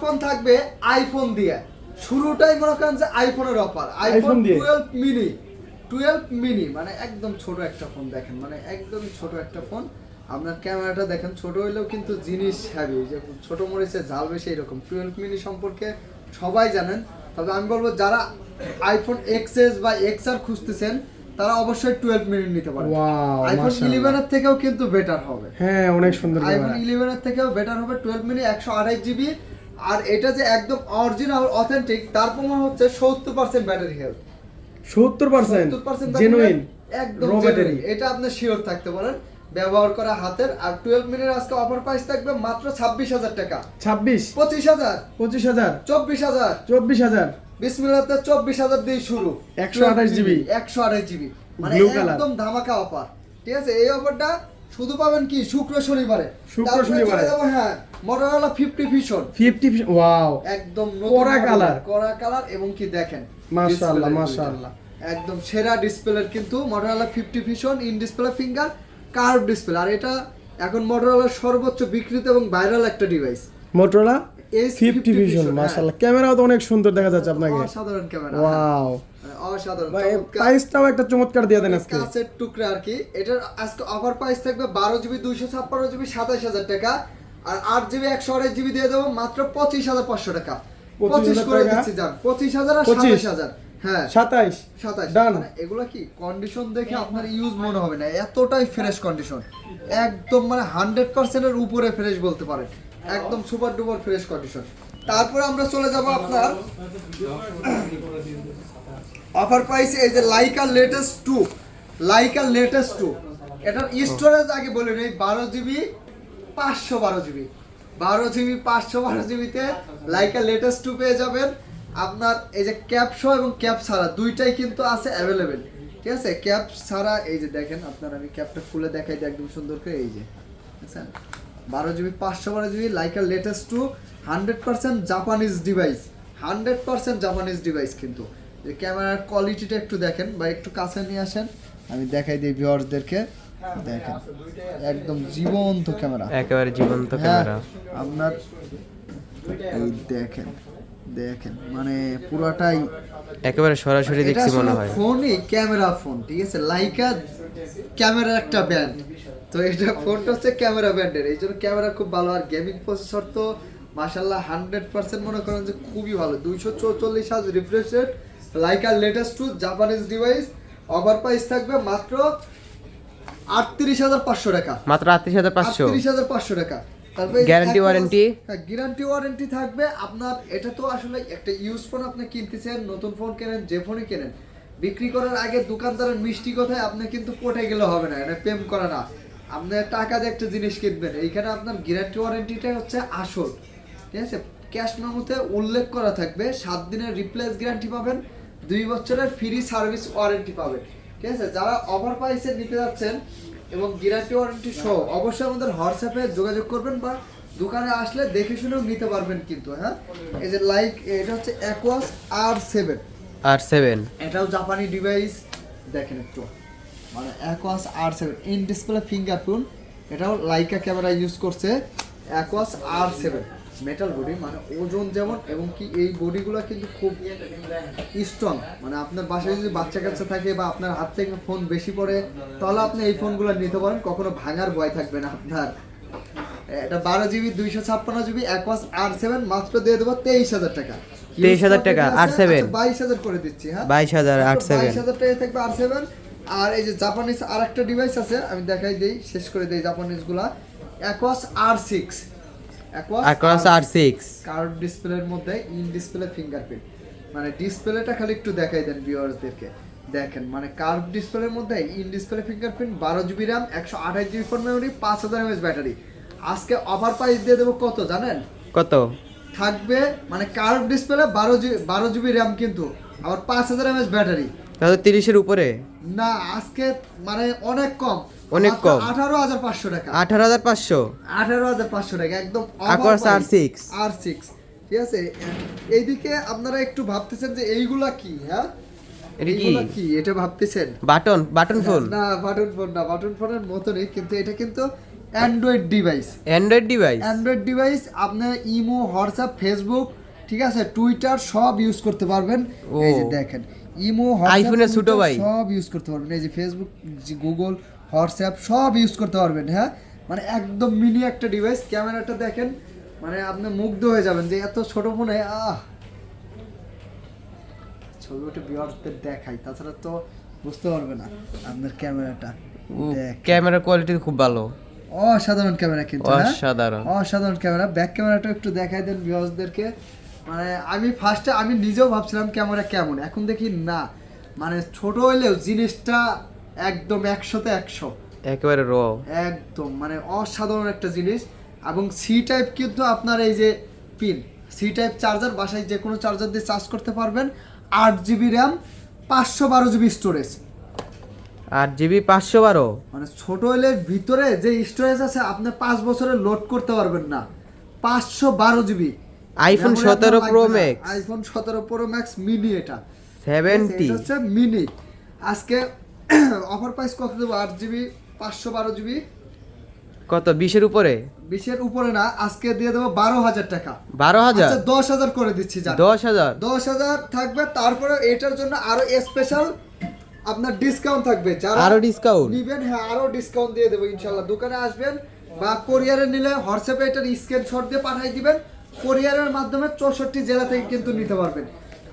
Phone থাকবে iPhone দিয়ে। শুরুটাই মনে করেন যে আইফোনের offer iPhone twelve mini twelve mini মানে একদম ছোট একটা ফোন দেখেন মানে একদমই ছোট একটা ফোন আপনার ক্যামেরাটা দেখেন ছোট হইলেও কিন্তু জিনিস হ্যাভি যে ছোট মরিচে ঝাল বেশি এরকম। টুয়েলভ মিনি সম্পর্কে সবাই জানেন। তবে আমি বলব যারা আইফোন এক্সএস বা এক্স আর খুঁজতেছেন তারা অবশ্যই টুয়েলভ মিনিট নিতে পারে আইফোন মাশাআল্লাহ। ইলেভেনের থেকেও কিন্তু বেটার হবে। হ্যাঁ অনেক সুন্দর আইফোন ক্যামেরা। ইলেভেনের থেকেও বেটার হবে। টুয়েলভ মিনি একশো আড়াই জিবি আর এটা যে একদম অরিজিনাল অথেন্টিক তার প্রমাণ হচ্ছে সত্তর পার্সেন্ট ব্যাটারি হেলথ সত্তর পার্সেন্ট জেনুইন একদম ব্যাটারি এটা আপনি শিওর থাকতে পারেন। ব্যবহার করা হাতের আর টুয়েলভ মিনিট আজকে অফার প্রাইস থাকবে মাত্র ছাব্বিশ হাজার টাকা। ছাব্বিশ। পঁচিশ হাজার। পঁচিশ হাজার। চব্বিশ হাজার। চব্বিশ হাজার। বিসমিল্লাতে চব্বিশ হাজার দিয়ে শুরু। 128 GB একশো আঠাশ জিবি মানে। একদম ধামাকা অফার ঠিক আছে? এই অফারটা শুধু পাবেন কি? শুক্র শনিবারে। শুক্র শনিবারে। হ্যাঁ মোটরোলা ভিশন ফিফটি ওয়াও একদম। কড়া কালার এবং কি দেখেন? মাশাআল্লাহ, মাশাআল্লাহ। একদম সেরা ডিসপ্লের কিন্তু Motorola fifty vision in display finger curve display আর এটা এখন মোটরোলার সর্বোচ্চ বিক্রিত এবং ভাইরাল একটা ডিভাইস মোটরোলা ফিফটি 50 ভিশন মাশাআল্লাহ। ক্যামেরাও তো অনেক সুন্দর দেখা যাচ্ছে আপনাকে। অসাধারণ ক্যামেরা ওয়াও অসাধারণ প্রাইসটাও একটা চমৎকার দিয়ে দেন আজকে। কাছের টুকরা আর কি। এটার আজকে অফার প্রাইস থাকবে বারো জিবি দুইশো ছাপ্পান্ন জিবি সাতাশ হাজার টাকা। আর আট জিবি একশো আড়াই জিবি দিয়ে দেবো মাত্র পঁচিশ হাজার পাঁচশো টাকা। পঁচিশ করে দিচ্ছি যান পঁচিশ হাজার আর সাতাশ হাজার। হ্যাঁ। সাতাইশ Done. মানে এগুলো কি? কন্ডিশন দেখে আপনার ইউজ মনে হবে না। এতটাই ফ্রেশ কন্ডিশন একদম মানে হান্ড্রেড পার্সেন্টের উপরে ফ্রেশ বলতে পারেন। একদম সুপার ডুপার ফ্রেশ কন্ডিশন তারপরে আমরা চলে যাব আপনার অফার প্রাইস এই যে Leica latest two Leica latest two এটার স্টোরেজ আগে বলে নেই, বারো জিবি পাঁচশো বারো জিবি বারো জিবি পাঁচশো বারো জিবিতে লাইকা লেটেস্ট টু পেয়ে যাবেন। আপনার এই যে ক্যাপ সহ এবং ক্যাপ ছাড়া দুইটাই কিন্তু আছে অ্যাভেলেবেল ঠিক আছে? ক্যাপ ছাড়া, এই যে দেখেন, আপনার আমি ক্যাপটা খুলে দেখাই দিই একদম সুন্দর করে, এই যে বুঝছেন বারো জিবি পাঁচশো বারো GB Leica latest two hundred percent Japanese device hundred percent Japanese device কিন্তু। যে ক্যামেরার কোয়ালিটিটা একটু দেখেন বা একটু কাছে নিয়ে আসেন আমি দেখাই দিই ভিউয়ার্সদেরকে। দেখেন একদম জীবন্ত ক্যামেরা একেবারে জীবন্ত হ্যাঁ, ক্যামেরা আপনার এই দেখেন দেখেন মানে পুরাটাই একেবারে সরাসরি দেখছি মনে হয়। ফোনই ক্যামেরা ফোন ঠিক আছে? লাইকা ক্যামেরা একটা ব্যান্ড তো এটা ফোনটা হচ্ছে ক্যামেরা ব্যান্ডের এই জন্য ক্যামেরা খুব ভালো। আর গেমিং প্রসেসর তো মাশাল্লাহ হান্ড্রেড পার্সেন্ট মনে করেন যে খুবই ভালো। দুইশো চৌচল্লিশ হাজ refresh rate Leica latest two Japanese device offer price থাকবে মাত্র আটত্রিশ হাজার পাঁচশো টাকা। মাত্র আটত্রিশ হাজার পাঁচশো? আটত্রিশ হাজার পাঁচশো টাকা। তারপরে Guarantee warranty? গ্যারান্টি ওয়ারেন্টি থাকবে। আপনার এটা তো আসলে একটা ইউজ ফোন আপনি কিনতেছেন নতুন ফোন কেনেন যে ফোনই কেনেন। বিক্রি করার আগে দোকানদারের মিষ্টি কথায় আপনি কিন্তু পটে গেলে হবে না এটা প্রেম করা না। আপনি টাকা দিয়ে একটা জিনিস কিনবেন এইখানে আপনার গ্যারান্টি ওয়ারেন্টিটা হচ্ছে আসল। ঠিক আছে? ক্যাশ মেমোতে উল্লেখ করা থাকবে সাত দিনের রিপ্লেস গ্যারান্টি পাবেন দুই বছরের ফ্রি সার্ভিস ওয়ারেন্টি পাবেন। ঠিক আছে? যারা অফার প্রাইসে নিতে যাচ্ছেন এবং গ্যারান্টি ওয়ারেন্টি সহ অবশ্যই আমাদের হোয়াটসঅ্যাপে যোগাযোগ করবেন বা দোকানে আসলে দেখে শুনেও নিতে পারবেন কিন্তু হ্যাঁ? এই যে লাইক এটা হচ্ছে Aquos R seven R seven এটাও জাপানি ডিভাইস দেখেন একটু। মানে Aquos R seven in display fingerprint এটাও লাইকা ক্যামেরা ইউজ করছে Aquos R seven metal body মানে ওজন যেমন এবং কি এই বডিগুলো কিন্তু খুব স্ট্রং মানে আপনার বাসায় যদি বাচ্চা কাচ্চা থাকে বা আপনার হাত থেকে ফোন বেশি পড়ে তাহলে আপনি এই ফোনগুলো নিতে পারেন। কখনো ভাঙার ভয় থাকবে না আপনার। এটা বারো জিবি দুইশো ছাপ্পান্ন জিবি অ্যাকোয়াস আর সেভেন মাত্র দিয়ে দেবো তেইশ হাজার টাকা। 23,000 টাকা, R7 বাইশ হাজার করে দিচ্ছি হ্যাঁ? বাইশ হাজার আট সেভেন বাইশ হাজার টাকা থাকবে আর সেভেন আর এই যে জাপানিজ আর একটা ডিভাইস আছে আমি দেখাই দিই শেষ করে দিই জাপানিজগুলা Aquos R six Aquos R six curve ডিসপ্লের মধ্যে ইন ডিসপ্লে ফিঙ্গারপ্রিন্ট মানে ডিসপ্লেটা খালি একটু দেখাই দেন ভিউয়ার্সদেরকে দেখেন মানে কার্ভ ডিসপ্লের মধ্যে ইন ডিসপ্লে ফিঙ্গারপ্রিন্ট বারো জিবি র্যাম একশো আঠাশ জিবি ফোন মেমোরি পাঁচ হাজার এমএস ব্যাটারি আজকে অফার প্রাইস দিয়ে দেবো কত জানেন? কত? থাকবে মানে কার্ভ ডিসপ্লে বারো জিবি বারো জিবি র্যাম কিন্তু আবার পাঁচ হাজার এমএস ব্যাটারি তাহলে তিরিশের উপরে। না আজকে মানে অনেক কম। অনেক কম। আঠারো হাজার পাঁচশো টাকা। আঠারো হাজার পাঁচশো? আঠারো হাজার পাঁচশো টাকা একদম Aquos R6 আর সিক্স ঠিক আছে? এইদিকে আপনারা একটু ভাবতেছেন যে এইগুলা কি হ্যাঁ? এটা কি? কি? এটা ভাবতেছেন? Button button phone? না বাটন ফোন না বাটন ফোনের মতনই কিন্তু এটা কিন্তু Android device Android device Android device আপনার ইমো হোয়াটসঅ্যাপ ফেসবুক ঠিক আছে? টুইটার সব ইউজ করতে পারবেন। এই যে দেখেন ইমো আইফোনের ছোট ভাই। সব ইউজ করতে পারবেন। এই যে ফেসবুক গুগল হোয়াটসঅ্যাপ সব ইউজ করতে পারবেন হ্যাঁ? মানে একদম মিনি একটা ডিভাইস ক্যামেরাটা দেখেন মানে আপনি মুগ্ধ হয়ে যাবেন যে এত ছোট ফোনে আহ! ছবি ওটা বিয়ারদের দেখাই তাছাড়া তো বুঝতে পারবে না আপনার ক্যামেরাটা। দেখ ক্যামেরার কোয়ালিটি খুব ভালো। অসাধারণ ক্যামেরা কিন্তু হ্যাঁ? অসাধারণ। অসাধারণ ক্যামেরা। ব্যাক ক্যামেরাটা একটু দেখাই দেন ভিউয়ার্সদেরকে মানে আমি ফার্স্টে আমি নিজেও ভাবছিলাম ক্যামেরা কেমন এখন দেখি না। মানে ছোট হইলেও জিনিসটা একদম একশোতে একশো। একেবারে র একদম মানে অসাধারণ একটা জিনিস। এবং সি টাইপ কিন্তু আপনার এই যে পিন সি টাইপ চার্জার বাসায় যে কোনো চার্জার দিয়ে চার্জ করতে পারবেন। আট জিবি র্যাম পাঁচশো বারো জিবি স্টোরেজ আট জিবি পাঁচশো বারো? মানে ছোট হইলের ভিতরে যে স্টোরেজ আছে আপনি পাঁচ বছরে লোড করতে পারবেন না। পাঁচশো বারো জিবি আইফোন সতেরো প্রো ম্যাক্স আইফোন সতেরো প্রো ম্যাক্স মিনি এটা। সেভেন্টি এটা হচ্ছে মিনি আজকে অফার প্রাইস কত দেবো? আট জিবি পাঁচশো বারো জিবি? কত বিশের উপরে? বিশের উপরে না আজকে দিয়ে দেবো বারো হাজার টাকা। বারো হাজার? আচ্ছা দশ হাজার করে দিচ্ছি যান দশ হাজার? থাকবে তারপরে এটার জন্য আরও স্পেশাল আপনার ডিসকাউন্ট থাকবে। যারা আরও ডিসকাউন্ট নিবেন হ্যাঁ আরও ডিসকাউন্ট দিয়ে দেবো ইনশাল্লাহ। দোকানে আসবেন বা কোরিয়ারে নিলে হোয়াটসঅ্যাপে এটার স্ক্রিনশট দিয়ে পাঠিয়ে দিবেন। কোরিয়ারের মাধ্যমে চৌষট্টি জেলা থেকে কিন্তু নিতে পারবেন।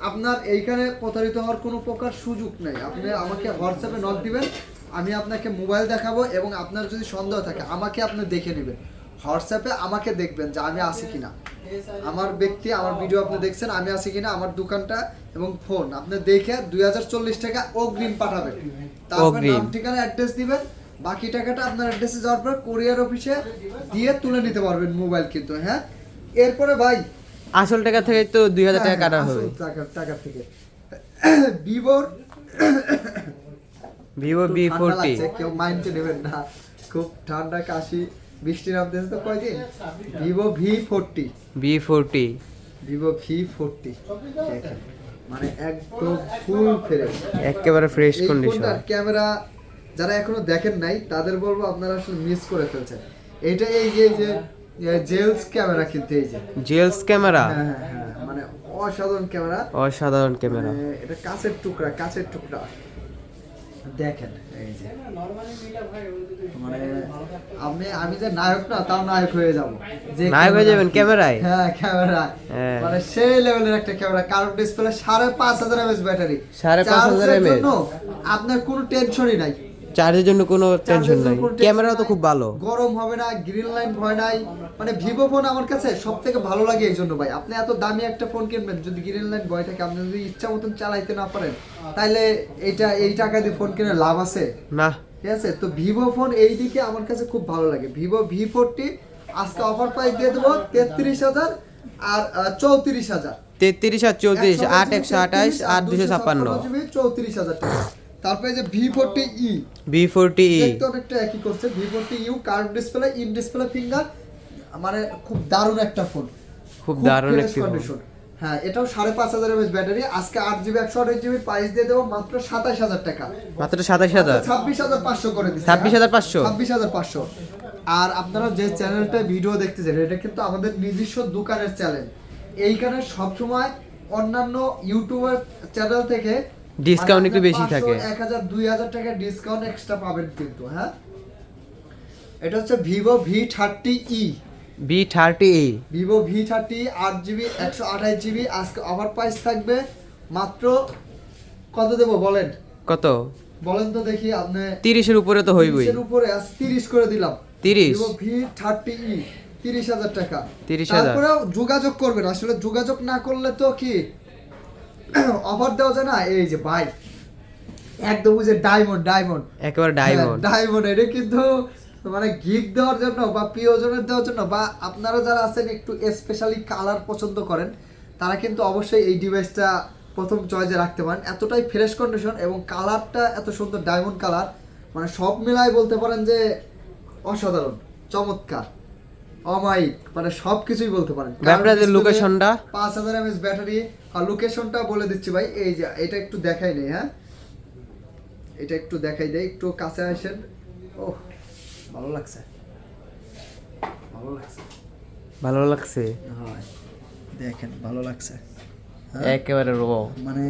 আপনার এইখানে প্রতারিত হওয়ার কোনো প্রকার সুযোগ নেই। আপনি আমাকে হোয়াটসঅ্যাপে নক দিবেন আমি আপনাকে মোবাইল দেখাবো এবং আপনার যদি সন্দেহ থাকে আমাকে আপনি দেখে নেবেন। হোয়াটসঅ্যাপে আমাকে দেখবেন যে আমি আছি কিনা। আমার ব্যক্তি আমার ভিডিও আপনি দেখছেন আমি আছি কিনা আমার দোকানটা এবং ফোন আপনি দেখে দুই হাজার চল্লিশ টাকা অগ্রিম পাঠাবেন। তারপর। নাম ঠিকানা অ্যাড্রেস দিবেন। বাকি টাকাটা আপনার অ্যাড্রেসে যাওয়ার পর কোরিয়ার অফিসে দিয়ে তুলে নিতে পারবেন মোবাইল কিন্তু হ্যাঁ? এরপরে ভাই আসল টাকা থেকে তো দুই হাজার টাকা হ্যাঁ, কাটা হবে। টাকা টাকা থেকে। ভিভোর ভিভো বি ফোরটি কেউ মাইন্ডে নেবেন না। খুব ঠান্ডা কাশি বৃষ্টি নামতেছে তো কয়দিন? Vivo V forty V forty Vivo V forty মানে একদম ফুল ফ্রেশ একেবারে ফ্রেশ কন্ডিশন ক্যামেরা যারা এখনও দেখেন নাই তাদের বলব আপনারা আসলে মিস করে ফেলছেন। এটা এই যে জেলস ক্যামেরা কিন্তু এই যে। জেলস ক্যামেরা? হ্যাঁ হ্যাঁ হ্যাঁ মানে অসাধারণ ক্যামেরা। অসাধারণ ক্যামেরা। মানে এটা কাছের টুকরা কাছের টুকরা। দেখেন এই যে। মানে আপনি আমি যে নায়ক না তাও নায়ক হয়ে যাব। যে নায়ক হয়ে যাবেন ক্যামেরায়? হ্যাঁ ক্যামেরা হ্যাঁ। মানে সেই লেভেলের একটা ক্যামেরা কারণ ডিসপ্লে সাড়ে পাঁচ হাজার এমএস ব্যাটারি। সাড়ে পাঁচ হাজার জন্য আপনার কোনো টেনশনই নাই। চার্জের জন্য কোনো টেনশন নাই। tension তো খুব ভালো। গরম হবে না গ্রিন লাইন ভয় নাই। মানে ভিভো ফোন আমার কাছে সব থেকে ভালো লাগে এই জন্য ভাই। আপনি এত দামি একটা ফোন কিনবেন যদি গ্রিন লাইন ভয় থাকে আপনি যদি ইচ্ছা মতন চালাইতে না পারেন তাহলে এটা এই টাকা দিয়ে ফোন কিনে লাভ আছে? না। ঠিক আছে? তো ভিভো ফোন এই দিকে আমার কাছে খুব ভালো লাগে। ভিভো ভি ফোরটি আজকে অফার প্রাইস দিয়ে দেবো তেত্রিশ হাজার আর চৌত্রিশ হাজার। তেত্রিশ আর চৌত্রিশ আট একশো আঠাশ আর দুশো ছাপ্পান্ন চৌত্রিশ হাজার টাকা। তারপরে যে V forty E V forty E দেখতে অনেকটা একই করছে। V forty U curve display in display finger মানে খুব দারুণ একটা ফোন খুব দারুণ একটি ফোন। হ্যাঁ এটাও সাড়ে পাঁচ হাজার এমএস ব্যাটারি আজকে আট জিবি একশো আঠাশ জিবি প্রাইস দিয়ে দেবো মাত্র সাতাশ হাজার টাকা। মাত্র সাতাশ হাজার। ছাব্বিশ হাজার পাঁচশো করে দিচ্ছি। ছাব্বিশ হাজার পাঁচশো। ছাব্বিশ হাজার পাঁচশো। আর আপনারা যে চ্যানেলটা ভিডিও দেখতেছেন এটা কিন্তু আমাদের নিজস্ব দোকানের চ্যানেল এইখানে সবসময় অন্যান্য ইউটিউবার চ্যানেল থেকে Discount একটু বেশি থাকে। এক হাজার দুই হাজার টাকা ডিসকাউন্ট এক্সট্রা পাবেন কিন্তু হ্যাঁ? এটা হচ্ছে Vivo V thirty E V thirty E Vivo V thirty আট জিবি একশো আঠাশ জিবি আজকে অফার প্রাইস থাকবে মাত্র কত দেবো বলেন? কত? বলেন তো দেখি আপনি তিরিশের উপরে তো হইবই। তিরিশের উপরে আজ তিরিশ করে দিলাম। 30? ভিভো ভি থার্টি ই তিরিশ হাজার টাকা। 30,000 তারপরেও যোগাযোগ করবেন আসলে যোগাযোগ না করলে তো কি অফার দেওয়া যায় না এই যে ভাই একদম যে ডায়মন্ড ডায়মন্ড একেবারে ডায়মন্ড ডায়মন্ড এটা কিন্তু মানে গিফট দেওয়ার জন্য বা প্রিয়জনের দেওয়ার জন্য বা আপনারা যারা আছেন একটু স্পেশালি কালার পছন্দ করেন তারা কিন্তু অবশ্যই এই ডিভাইসটা প্রথম চয়েসে রাখতে পারেন। এতটাই ফ্রেশ কন্ডিশন এবং কালারটা এত সুন্দর ডায়মন্ড কালার মানে সব মিলাই বলতে পারেন যে অসাধারণ চমৎকার। অমায়িক মানে সব কিছুই বলতে পারেন। ভাই, লোকেশনটা? পাঁচ হাজার এমএস ব্যাটারি আর লোকেশনটা বলে দিচ্ছি ভাই এই যে এটা একটু দেখাই নেই হ্যাঁ? এটা একটু দেখাই দেয় একটু কাছে আসেন। ও ভালো লাগছে। ভালো লাগছে। ভালো লাগছে? হয় দেখেন ভালো লাগছে। একেবারে রো মানে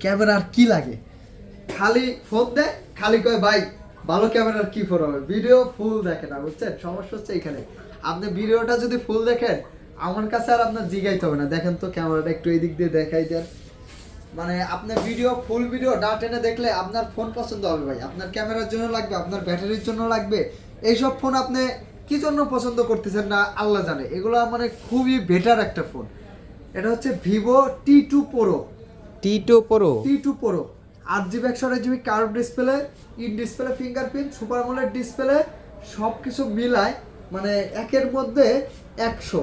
ক্যামেরা আর কি লাগে? খালি ফোন দেয় খালি কয় ভাই ভালো ক্যামেরার কি হবে? ভিডিও ফুল দেখে না বুঝছেন? সমস্যা হচ্ছে এখানে। আপনি ভিডিওটা যদি ফুল দেখেন আমার কাছে আর আপনার জিগাইতে হবে না। দেখেন তো ক্যামেরাটা একটু এই দিক দিয়ে দেখাই দেন। মানে আপনার ভিডিও ফুল ভিডিও না টেনে দেখলে আপনার ফোন পছন্দ হবে ভাই। আপনার ক্যামেরার জন্য লাগবে আপনার ব্যাটারির জন্য লাগবে। এইসব ফোন আপনি কি জন্য পছন্দ করতেছেন না আল্লাহ জানে। এগুলো মানে খুবই বেটার একটা ফোন এটা হচ্ছে Vivo T two pro T two pro T two pro আট জিবি একশো আট GB curve display in display fingerprint super AMOLED display সব কিছু মিলায় মানে একের মধ্যে একশো।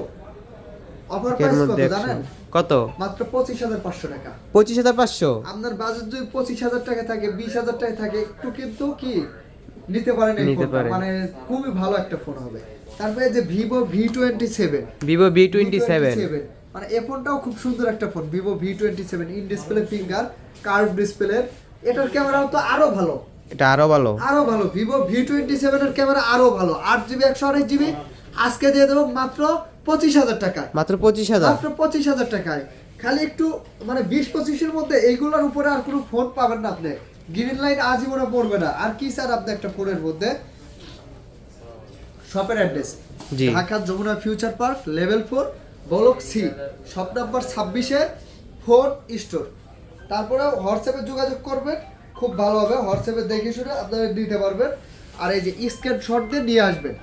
অফার প্রাইস কত জানেন? কত? মাত্র পঁচিশ হাজার পাঁচশো টাকা। পঁচিশ হাজার পাঁচশো? আপনার বাজেট যদি পঁচিশ হাজার টাকা থাকে বিশ হাজার টাকা থাকে একটু কিন্তু কি নিতে পারেন নিতে। পারেন। মানে খুবই ভালো একটা ফোন হবে। তারপরে যে Vivo V twenty seven Vivo V twenty seven মানে এই ফোনটাও খুব সুন্দর একটা phone Vivo V twenty seven in display finger curve display এটার ক্যামেরাও তো আরও ভালো। এটা আরও ভালো। আরও ভালো ভিভো ভি টোয়েন্টি সেভেনের ক্যামেরা আরও ভালো। আট জিবি একশো আঠাশ জিবি আজকে দিয়ে দেবো মাত্র পঁচিশ হাজার টাকা। মাত্র পঁচিশ হাজার। মাত্র পঁচিশ হাজার টাকায়। খালি একটু মানে বিশ পঁচিশের মধ্যে এইগুলোর উপরে আর কোনো ফোন পাবেন না আপনি। গ্রিন লাইট আজীবনে পড়বে না। আর কি স্যার আপনি একটা ফোনের মধ্যে? শপের address Dhaka Jamuna future park level four block C shop number ছাব্বিশে ফোর স্টোর তারপরে হোয়াটসঅ্যাপে যোগাযোগ করবেন খুব ভালো হবে। হোয়াটসঅ্যাপে দেখে শুনে আপনারা দিতে পারবেন। আর এই যে স্ক্যান শট দিয়ে নিয়ে আসবেন।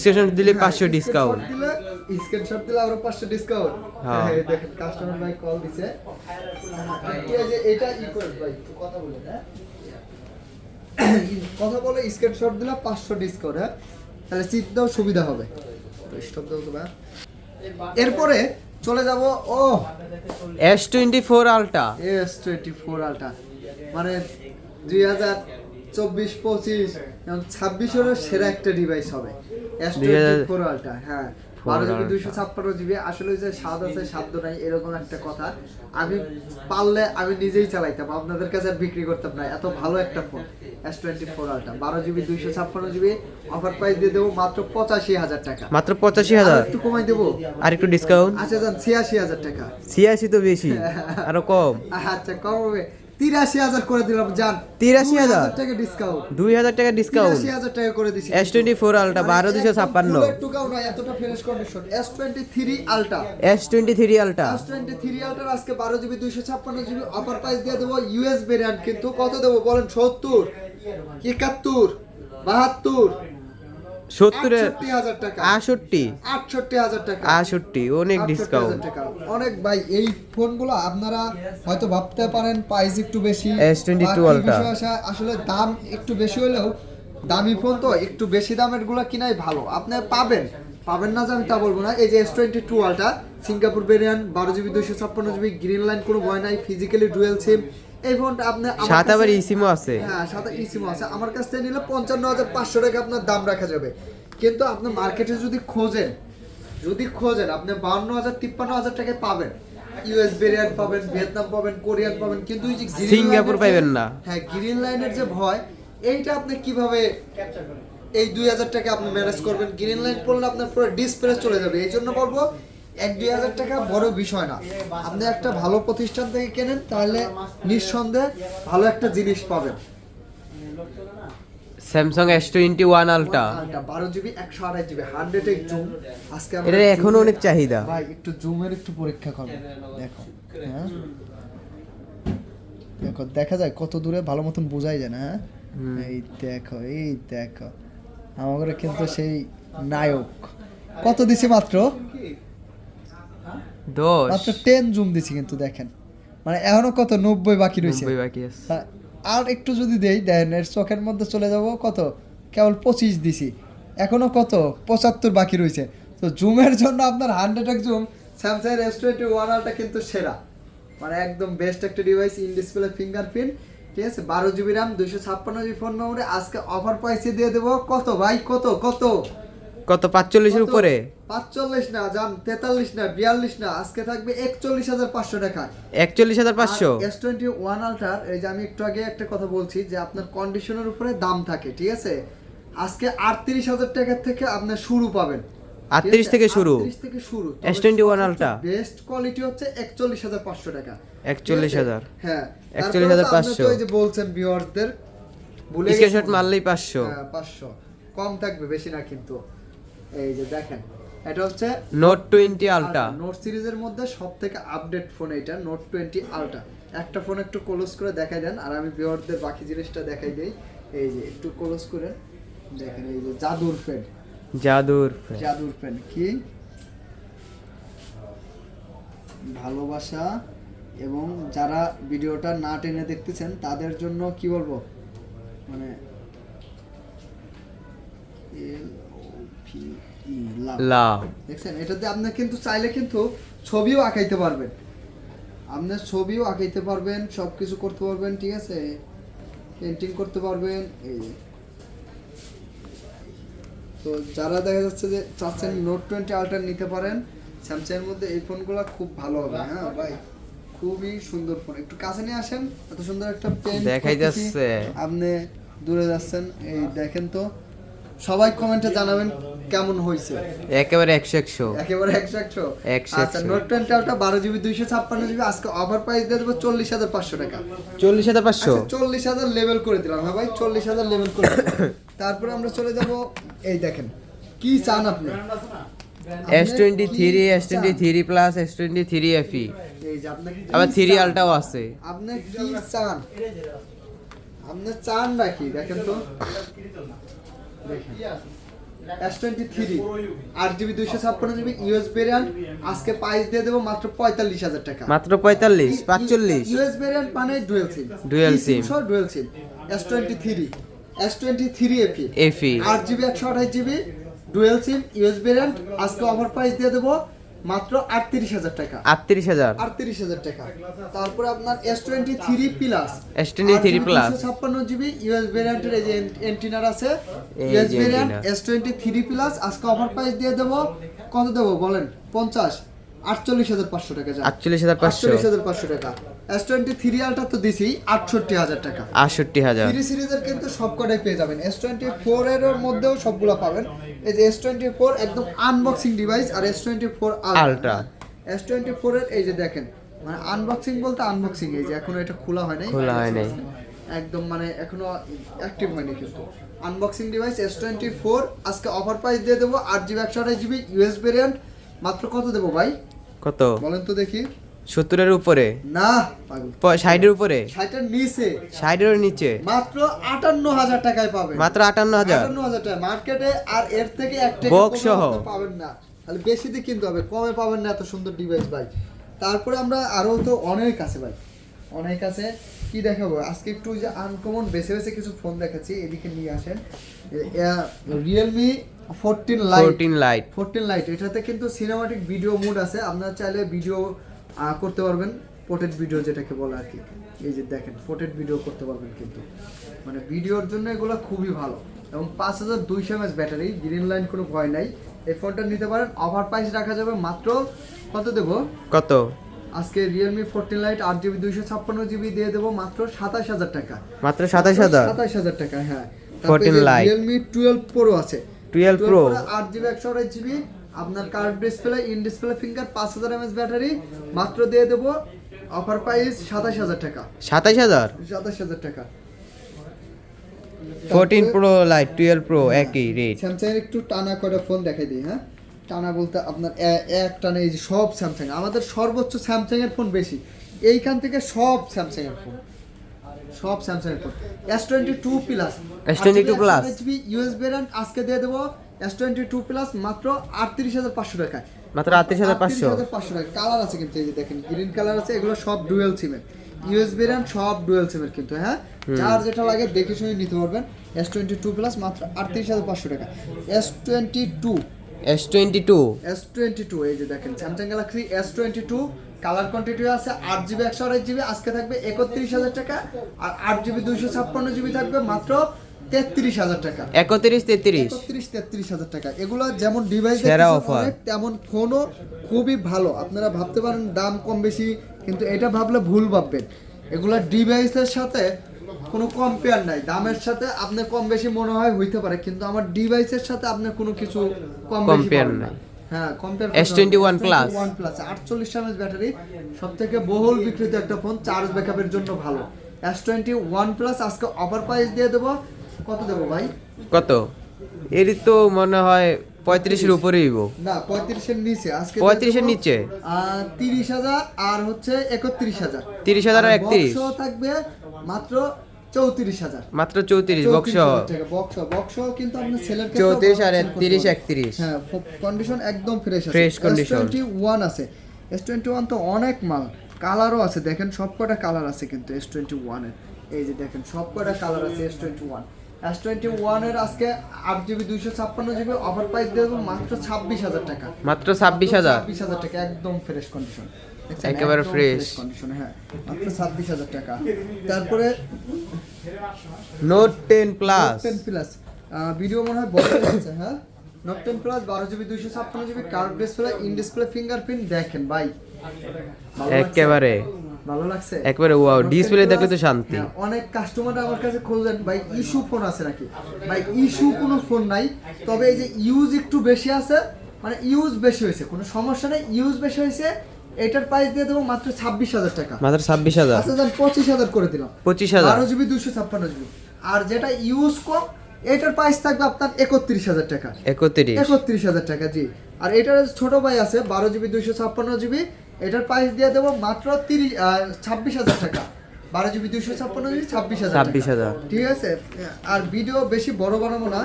স্টেশন দিলে হ্যাঁ, পাঁচশো screenshot ডিসকাউন্ট দিলে স্ক্রিনশট দিলে আরও 500 ডিসকাউন্ট হ্যাঁ। হ্যাঁ দেখেন কাস্টমার ভাই কল দিছে। এই যে এটা ই করে ভাই একটু কথা বলে হ্যাঁ? কথা বলে স্ক্রিনশট দিলে 500 ডিসকাউন্ট হ্যাঁ? তাহলে দাও সুবিধা হবে। স্টপ দাও তো ভাই। এরপরে চলে যাব ও। S twenty four ultra S twenty four ultra মানে দুই হাজার চব্বিশ পঁচিশ এবং ছাব্বিশেরও সেরা একটা ডিভাইস হবে। এস টোয়েন্টি ফোর আলটা হ্যাঁ। বারো জিবি দুইশো ছাপ্পান্ন জিবি। আসলে যে স্বাদ আছে সাধ্য নাই এরকম একটা কথা। আমি পারলে আমি নিজেই চালাইতাম আপনাদের কাছে বিক্রি করতাম না। এত ভালো একটা ফোন এস টোয়েন্টি ফোর আলটা বারো জিবি দুইশো ছাপ্পান্ন জিবি। অফার প্রাইস দিয়ে দেবো মাত্র পঁচাশি হাজার টাকা। মাত্র পঁচাশি হাজার? একটু কমাই দেবো? আর একটু ডিসকাউন্ট আচ্ছা যান ছিয়াশি হাজার টাকা। ছিয়াশি তো বেশি আরও কম। আচ্ছা কম হবে। তিরাশি হাজার করে দিলাম জান। 83,000 টাকা ডিসকাউন্ট দুই হাজার টাকা ডিসকাউন্ট তিরাশি হাজার টাকা করে দিছি। এস টোয়েন্টি ফোর আলটা বারো দুশো ছাপ্পান্ন। টুকাও নয় এতটা fresh condition S twenty three ultra S twenty three ultra S twenty three আলটার আজকে বারো জিবি দুইশো ছাপ্পান্ন জিবি অফার প্রাইস দিয়ে দেবো ইউএস ভেরিয়েন্ট কিন্তু কত দেবো বলেন? সত্তর একাত্তর বাহাত্তর সত্তরের আটষট্টি হাজার টাকা। অনেক ডিসকাউন্ট অনেক ভাই এই ফোনগুলো আপনারা হয়তো ভাবতে পারেন প্রাইস একটু বেশি। S22 বা কি Ultra। বিষয় আসে- আসলে দাম একটু বেশি হলেও দামি ফোন তো একটু বেশি দামেরগুলো কিনাই ভালো। আপনি পাবেন। পাবেন না যে আমি তা বলব না। এই যে S twenty two ultra Singapore variant বারো জিবি দুইশো ছাপ্পান্ন জিবি গ্রিন লাইন কোনো ভয় নাই ফিজিক্যালি ডুয়েল সিম এই ফোনটা আপনি আবার ইসিমও আছে। হ্যাঁ সাথে আছে। আমার কাছ থেকে নিলে পঞ্চান্ন হাজার পাঁচশো টাকা আপনার দাম রাখা যাবে। কিন্তু আপনি মার্কেটে যদি খোঁজেন যদি খোঁজেন আপনি বাউন্ন হাজার তিপ্পান্ন হাজার টাকায় পাবেন। ইউএস ভেরিয়েন্ট পাবেন ভিয়েতনাম পাবেন কোরিয়ান পাবেন কিন্তু ওই যে সিঙ্গাপুর পাইবেন না। হ্যাঁ গ্রিন লাইনের যে ভয় এইটা আপনি কীভাবে এই দুই হাজার টাকা আপনি ম্যানেজ করবেন? গ্রিন লাইন পড়লে আপনার পুরো ডিসপ্লে চলে যাবে। এই জন্য বলব এক দুই হাজার টাকা বড় বিষয় না। আপনি একটা ভালো প্রতিষ্ঠান থেকে কেনেন তাহলে নিঃসন্দেহে ভালো একটা জিনিস পাবেন। স্যামসাং এস টোয়েন্টি ওয়ান আলটা বারো জিবি একশো আড়াই জিবি হান্ড্রেড এইট জুম আজকে আমরা এটার এখনও অনেক চাহিদা। ভাই একটু জুমের একটু পরীক্ষা করো। দেখো হ্যাঁ? দেখো দেখা যায় কত দূরে ভালো মতন বোঝাই যায় না হ্যাঁ? এই দেখো এই দেখো। আমাদের কিন্তু সেই নায়ক। কত দিছে মাত্র? দশ। মাত্র টেন জুম দিছি কিন্তু দেখেন। মানে এখনও কত? নব্বই বাকি রয়েছে নব্বই বাকি আছে। হ্যাঁ, আর একটু যদি দেই দেন এর চোখের মধ্যে চলে যাব কত? কেবল পঁচিশ দিছি। এখনও কত? পঁচাত্তর বাকি রয়েছে তো জুমের জন্য আপনার হান্ড্রেড এক zoom Samsung S twenty one ultra কিন্তু সেরা। মানে একদম বেস্ট একটা ডিভাইস ইন ডিসপ্লে ফিঙ্গারপ্রিন্ট ঠিক আছে? বারো জিবি র্যাম দুইশো ছাপ্পান্ন জিবি ফোন মেমোরি আজকে অফার প্রাইসে দিয়ে দেবো কত ভাই? কত? কত? কত পাঁচচল্লিশের? উপরে? পাঁচচল্লিশ না যান তেতাল্লিশ না বিয়াল্লিশ না আজকে থাকবে একচল্লিশ হাজার পাঁচশো টাকা। একচল্লিশ হাজার পাঁচশো? এস টোয়েন্টি ওয়ান আলট্রার এই যে আমি একটু আগে একটা কথা বলছি যে আপনার কন্ডিশনের উপরে দাম থাকে ঠিক আছে? আজকে আটত্রিশ হাজার টাকা থেকে আপনার শুরু পাবেন। 38 থেকে শুরু। থেকে শুরু। S21 Ultra। বেস্ট কোয়ালিটি হচ্ছে একচল্লিশ হাজার পাঁচশো টাকা। 41,000 হ্যাঁ 41,500 তারপরে তো আপনি যে বলছেন ভিউয়ারদের বলে স্ক্রিনশট। মারলেই পাঁচশো। হ্যাঁ, পাঁচশো। কম থাকবে বেশি না কিন্তু। এই যে দেখেন এটা হচ্ছে নোট টোয়েন্টি আলটা নোট সিরিজের মধ্যে সব থেকে আপডেট ফোন এটা নোট টোয়েন্টি আলট্রা একটা ফোন একটু ক্লোজ করে দেখাই দেন আর আমি ভিউয়ারদের বাকি জিনিসটা দেখাই দেই। এই যে একটু ক্লোজ করে দেখেন এই যে জাদুর ফেন জাদুর জাদুর পেন কি? ভালোবাসা এবং যারা ভিডিওটা না টেনে দেখতেছেন তাদের জন্য কি বলব? মানে লাভ দেখছেন? এটাতে আপনি কিন্তু চাইলে কিন্তু ছবিও আঁকাইতে পারবেন। আপনার ছবিও আঁকাইতে পারবেন সব কিছু করতে পারবেন ঠিক আছে? পেন্টিং করতে পারবেন এই তো যারা দেখা যাচ্ছে যে চাচ্ছেন নোট টোয়েন্টি আল্ট্রা নিতে পারেন স্যামসাংয়ের মধ্যে এই ফোনগুলো খুব ভালো হবে হ্যাঁ ভাই? খুবই সুন্দর ফোন। একটু কাছে নিয়ে আসেন এত সুন্দর একটা পেন দেখাই যাচ্ছে। আপনি দূরে যাচ্ছেন এই দেখেন তো। সবাই কমেন্টে জানাবেন। কেমন হয়েছে? একেবারে একশো একশো। একেবারে একশো একশো? আচ্ছা নোট টোয়েন্টি আলটা বারো জিবি দুইশো ছাপ্পান্ন জিবি আজকে অফার প্রাইস দিয়ে দেবো চল্লিশ হাজার পাঁচশো টাকা। চল্লিশ হাজার পাঁচশো? আচ্ছা চল্লিশ হাজার লেভেল করে দিলাম। হ্যাঁ ভাই চল্লিশ হাজার লেভেল করে। তারপরে আমরা চলে যাব এই দেখেন কি চান আপনি? S twenty three S twenty? Three plus S twenty three FE এই যে আপনি আবার থ্রি? আলটাও আছে। আপনি কি চান? আপনি চান নাকি? দেখেন তো। এস টোয়েন্টি থ্রি আট জিবি দুইশো ছাপ্পান্ন জিবি ইউএস ভেরিয়ান্ট আজকে প্রাইস দিয়ে দেবো মাত্র পঁয়তাল্লিশ হাজার টাকা। মাত্র পঁয়তাল্লিশ পাঁচচল্লিশ। ইউএস ভেরিয়ান্ট মানে dual SIM Dual SIM। Dual SIM S twenty three S twenty three FE FE আট জিবি একশো আঠাশ GB dual SIM US variant আজকে অফার প্রাইস দিয়ে দেবো মাত্র আটত্রিশ হাজার টাকা। আটত্রিশ হাজার। আটত্রিশ হাজার টাকা। তারপরে আপনার S twenty three plus S23 Plus। ছাপ্পান্ন জিবি ইউএস ভেরিয়েন্টের এই যে এন্টিনার আছে ইউএস যে variant S twenty three plus আজকে অফার প্রাইস দিয়ে দেবো কত দেবো বলেন? পঞ্চাশ আটচল্লিশ হাজার পাঁচশো টাকা আটচল্লিশ হাজার পাঁচশো টাকা। এস টোয়েন্টি থ্রি আলটা তো দিছি আটষট্টি হাজার টাকা। আটষট্টি হাজার। থ্রি সিরিজের কিন্তু সব কটাই পেয়ে যাবেন। এস টোয়েন্টি ফোর এর মধ্যেও সবগুলো পাবেন। এই যে এস টোয়েন্টি ফোর একদম আনবক্সিং ডিভাইস আর S twenty four Ultra। S twenty four এর এই যে দেখেন মানে আনবক্সিং বলতে আনবক্সিং এই যে এখনও এটা খোলা হয় নাই। খোলা হয় নাই। একদম মানে এখনও অ্যাক্টিভ হয়নি কিন্তু। Unboxing device S twenty four আজকে অফার প্রাইস দিয়ে দেবো আট জিবি একশো আঠাশ জিবি ইউএস ভেরিয়েন্ট মাত্র কত দেবো ভাই? কত? বলেন তো দেখি। সত্তরের উপরে। না ষাটের উপরে? ষাটের নিচে। ষাটের নিচে? মাত্র আটান্ন হাজার টাকায় পাবেন। মাত্র আটান্ন হাজার? আটান্ন হাজার টাকা মার্কেটে আর এর থেকে এক টাকা সহ। পাবেন না। তাহলে বেশি দিয়ে কিনতে হবে কমে পাবেন না এত সুন্দর ডিভাইস ভাই। তারপরে আমরা আরও তো অনেক আছে ভাই। অনেক আছে। কি দেখাবো? আজকে একটু যে আনকমন বেছে বেছে কিছু ফোন দেখাচ্ছি এদিকে নিয়ে আসেন। Realme fourteen lite fourteen lite fourteen lite এটাতে কিন্তু সিনেমাটিক ভিডিও মুড আছে। আপনারা চাইলে ভিডিও করতে পারবেন পোর্ট্রেট ভিডিও যেটাকে বলে আর কি। এই যে দেখেন পোর্ট্রেট ভিডিও করতে পারবেন কিন্তু। মানে ভিডিওর জন্য এগুলো খুবই ভালো। এবং পাঁচ হাজার দুইশো এমএস ব্যাটারি গ্রিন লাইন কোনো ভয় নাই। এই ফোনটা নিতে পারেন অফার প্রাইস রাখা যাবে মাত্র কত দেবো? কত? আজকে রিয়েলমি ফোরটিন লাইট আট জিবি দুইশো ছাপ্পান্ন জিবি দিয়ে দেবো মাত্র সাতাশ হাজার টাকা। মাত্র সাতাশ হাজার? সাতাশ হাজার টাকা হ্যাঁ। 14 Lite। রিয়েলমি টুয়েলভ প্রো আছে। 12 Pro। আট জিবি একশো আঠাশ জিবি আপনার curve display in display finger পাঁচ হাজার এমএস ব্যাটারি মাত্র দিয়ে দেবো অফার প্রাইস সাতাশ হাজার টাকা। সাতাশ হাজার? সাতাশ হাজার টাকা। Fourteen pro lite twelve pro একই রেট স্যামসাং একটু টানা করে ফোন দেখাই দিই হ্যাঁ? টানা বলতে আপনার এক টানা এই যে সব স্যামসাং আমাদের সর্বোচ্চ স্যামসাং এর ফোন বেশি। এইখান থেকে সব স্যামসাং এর ফোন সব স্যামসাং এর phone S twenty two plus S22 Plus। US variant আজকে দিয়ে দেবো এস টোয়েন্টি টু প্লাস মাত্র আটত্রিশ হাজার পাঁচশো টাকায়। মাত্র আটত্রিশ হাজার পাঁচশো? পাঁচশো টাকা কালার আছে কিন্তু এই যে দেখেন গ্রিন কালার আছে এগুলো সব ডুয়েল সিমের ইউএস ভেরিয়েন্ট সব ডুয়েল সিমের কিন্তু হ্যাঁ? যার যেটা লাগে দেখে শুনে নিতে পারবেন। এস টোয়েন্টি টু প্লাস মাত্র আটত্রিশ হাজার পাঁচশো টাকা। S twenty two S twenty two S twenty two এই যে দেখেন Samsung Galaxy S twenty two colour quantity আছে আট জিবি একশো আড়াই জিবি আজকে থাকবে একত্রিশ হাজার টাকা। আর আট জিবি দুইশো ছাপ্পান্ন জিবি থাকবে মাত্র তেত্রিশ হাজার টাকা। একত্রিশ তেত্রিশ। একত্রিশ তেত্রিশ হাজার টাকা। এগুলো যেমন ডিভাইস তেমন ফোনও খুবই ভালো। আপনারা ভাবতে পারেন দাম কম বেশি কিন্তু এটা ভাবলে ভুল ভাববেন। এগুলা ডিভাইসের সাথে কোনো কম্পেয়ার নাই। দামের সাথে আপনার কম বেশি মনে হয় হইতে পারে কিন্তু আমার ডিভাইসের সাথে আপনার কোনো কিছু কম বেশি Compare পাবেন না। নাই। হ্যাঁ compare S21 Plus। One plus আটচল্লিশ এমএচ ব্যাটারি সব থেকে বহুল বিক্রিত একটা ফোন চার্জ ব্যাকআপের জন্য ভালো। এস টোয়েন্টি ওয়ান প্লাস আজকে অফার প্রাইস দিয়ে দেবো। কত দেবো ভাই? কত? এরই তো মনে হয় পঁয়ত্রিশের উপরেই হইব। না পঁয়ত্রিশের নিচে। আজকে পঁয়ত্রিশের নিচে? তিরিশ হাজার আর হচ্ছে একত্রিশ হাজার। 30,000 আর 31 বক্স থাকবে মাত্র চৌত্রিশ হাজার। মাত্র চৌত্রিশ বক্স বক্স বক্স কিন্তু আপনার সেলের চৌত্রিশ আর তিরিশ একত্রিশ। হ্যাঁ কন্ডিশন একদম ফ্রেশ Fresh condition। ওয়ান আছে। এস টোয়েন্টি ওয়ান তো অনেক মাল। কালারও আছে। দেখেন সবকটা কালার আছে কিন্তু এস টোয়েন্টি ওয়ানের এই যে দেখেন সবকটা কালার আছে S twenty one S twenty ওয়ানের আজকে আট জিবি দুইশো ছাপ্পান্ন জিবি অফার প্রাইস দিয়ে মাত্র ছাব্বিশ হাজার টাকা। মাত্র ছাব্বিশ হাজার? ছাব্বিশ হাজার টাকা একদম ফ্রেশ কন্ডিশন একেবারে fresh। কন্ডিশন হ্যাঁ মাত্র ছাব্বিশ হাজার টাকা। তারপরে note ten plus ten plus video মনে হয় বড় হয়েছে হ্যাঁ? নোট টেন প্লাস বারো জিবি দুইশো ছাপ্পান্ন GB curve display in display fingerprint দেখেন ভাই। একেবারে। ভালো লাগছে? একবারে ওয়াও ডিসপ্লে দেখলে তো শান্তি। হ্যাঁ, অনেক কাস্টমার আমার কাছে খোঁজেন ভাই ইস্যু ফোন আছে নাকি? ভাই ইস্যু কোনো ফোন নাই। তবে এই যে ইউজ একটু বেশি আছে মানে ইউজ বেশি হয়েছে কোনো সমস্যা নেই। ইউজ বেশি হয়েছে এটার প্রাইস দিয়ে দেবো মাত্র ছাব্বিশ হাজার টাকা। মাত্র ছাব্বিশ হাজার। আচ্ছা পঁচিশ হাজার করে দিলাম। পঁচিশ হাজার। বারো জিবি দুশো ছাপ্পান্ন জিবি আর যেটা ইউজ কম এটার প্রাইস থাকবে আপনার একত্রিশ হাজার টাকা। একত্রিশ। একত্রিশ হাজার টাকা জি। আর এটার ছোট ভাই আছে বারো জিবি দুইশো ছাপ্পান্ন জিবি এটার প্রাইস দিয়ে দেবো মাত্র তিরিশ ছাব্বিশ হাজার টাকা। বারো জিবি দুইশো ছাপ্পান্ন জিবি ছাব্বিশ হাজার 26,000 ঠিক আছে? আর ভিডিও বেশি বড় বানাবো না।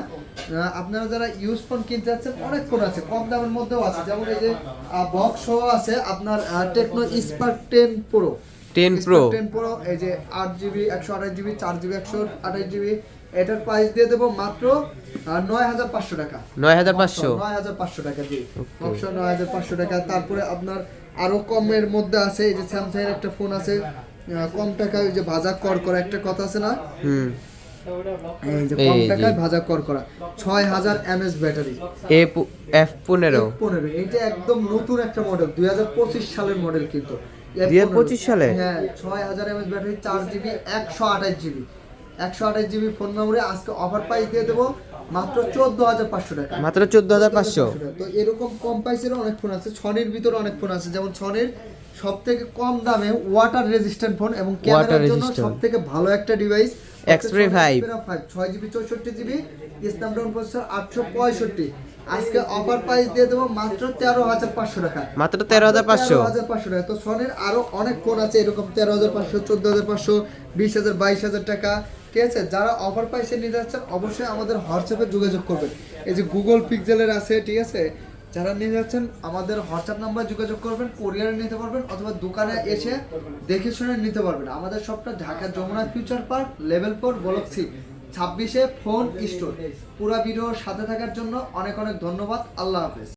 আপনারা যারা ইউজ ফোন কিনতে যাচ্ছেন অনেক ফোন আছে কম দামের মধ্যেও আছে। যেমন এই যে বক্স সহ আছে আপনার Tecno Spark ten pro 10 Pro। Ten pro এই যে আট জিবি একশো আঠাশ জিবি চার জিবি একশো আঠাশ জিবি। এটার প্রাইস দিয়ে দেবো মাত্র নয় হাজার পাঁচশো টাকা। নয় হাজার পাঁচশো। নয় হাজার পাঁচশো টাকা অপশন নয় হাজার পাঁচশো টাকা। তারপরে আপনার আরও কমের মধ্যে আছে এই যে স্যামসাং এর একটা ফোন আছে। কম টাকায় ওই যে ভাজা কর করা একটা কথা আছে না? হুম। এই যে কম টাকায় ভাজা কর করা ছয় হাজার এমএস ব্যাটারি। এফ পনেরো। পনেরো এইটা একদম নতুন একটা মডেল দুই হাজার পঁচিশ সালের মডেল কিন্তু। 2025 সালে? হ্যাঁ ছয় হাজার এমএস ব্যাটারি চার জিবি একশো আঠাশ জিবি একশো আঠাশ জিবি ফোন মেমোরি আজকে অফার প্রাইস দিয়ে দেবো মাত্র চোদ্দ হাজার পাঁচশো টাকা। মাত্র চোদ্দ হাজার পাঁচশো? তো এরকম কম প্রাইসের অনেক ফোন আছে ছনের ভিতরে অনেক ফোন আছে। যেমন ছনের সব থেকে কম দামে ওয়াটার রেজিস্ট্যান্ট ফোন এবং ক্যামেরার জন্য সব থেকে ভালো একটা ডিভাইস Xperia 5 ছয় জিবি চৌষট্টি জিবি স্ন্যাপড্রাগন প্রসেসর আটশো পঁয়ষট্টি। আজকে অফার প্রাইস দিয়ে দেবো মাত্র তেরো হাজার পাঁচশো টাকা। মাত্র তেরো হাজার পাঁচশো? হাজার পাঁচশো টাকা। তো সনের আরও অনেক ফোন আছে এরকম তেরো হাজার পাঁচশো চোদ্দ হাজার পাঁচশো বিশ হাজার বাইশ হাজার টাকা। ঠিক আছে? যারা অফার প্রাইসে নিতে যাচ্ছেন, অবশ্যই আমাদের হোয়াটসঅ্যাপে যোগাযোগ করবেন। এই যে গুগল পিক্সেলের আছে, ঠিক আছে? যারা নিয়ে যাচ্ছেন, আমাদের হোয়াটসঅ্যাপ নাম্বার যোগাযোগ করবেন কোরিয়ারে নিতে পারবেন, অথবা দোকানে এসে দেখে শুনে নিতে পারবেন। আমাদের সবটা Dhaka Jamuna Future Park level four block C ছাব্বিশে ফোন স্টোর পুরা ভিডিওর সাথে থাকার জন্য অনেক অনেক ধন্যবাদ। আল্লাহ হাফেজ।